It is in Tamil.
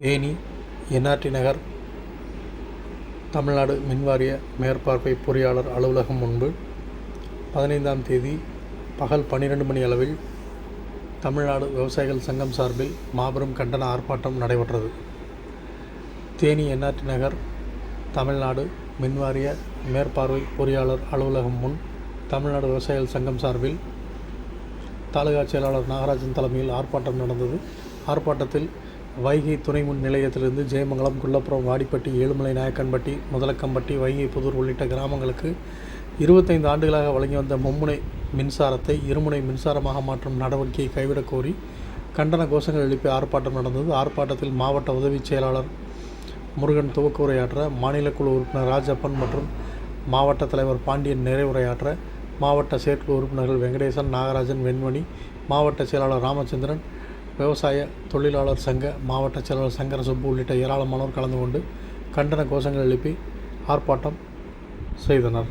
தேனி என்ஆர்டி நகர் தமிழ்நாடு மின்வாரிய மேற்பார்வை பொறியாளர் அலுவலகம் முன்பு பதினைந்தாம் தேதி பகல் பன்னிரெண்டு மணி அளவில் தமிழ்நாடு விவசாயிகள் சங்கம் சார்பில் மாபெரும் கண்டன ஆர்ப்பாட்டம் நடைபெற்றது. தேனி என்ஆர்டி நகர் தமிழ்நாடு மின்வாரிய மேற்பார்வை பொறியாளர் அலுவலகம் முன் தமிழ்நாடு விவசாயிகள் சங்கம் சார்பில் தாலுகா செயலாளர் நாகராஜன் தலைமையில் ஆர்ப்பாட்டம் நடந்தது. ஆர்ப்பாட்டத்தில் வைகை துணை முன் நிலையத்திலிருந்து ஜெயமங்கலம் குள்ளப்புறம் வாடிப்பட்டி ஏழுமலை நாயக்கன்பட்டி முதலக்கம்பட்டி வைகை புதூர் உள்ளிட்ட கிராமங்களுக்கு இருபத்தைந்து ஆண்டுகளாக வழங்கி வந்த மும்முனை மின்சாரத்தை இருமுனை மின்சாரமாக மாற்றும் நடவடிக்கையை கைவிடக் கோரி கண்டன கோஷங்கள் எழுப்பி ஆர்ப்பாட்டம் நடந்தது. ஆர்ப்பாட்டத்தில் மாவட்ட உதவிச் செயலாளர் முருகன் துவக்க உரையாற்ற மாநில குழு உறுப்பினர் ராஜப்பன் மற்றும் மாவட்ட தலைவர் பாண்டியன் நிறைவுரையாற்ற மாவட்ட செயற்குழு உறுப்பினர்கள் வெங்கடேசன் நாகராஜன் வெண்மணி மாவட்ட செயலாளர் ராமச்சந்திரன் விவசாய தொழிலாளர் சங்க மாவட்ட செயலாளர் சங்கர சுப்பு உள்ளிட்ட ஏராளமானோர் கலந்து கொண்டு கண்டன கோஷங்கள் எழுப்பி ஆர்ப்பாட்டம் செய்தனர்.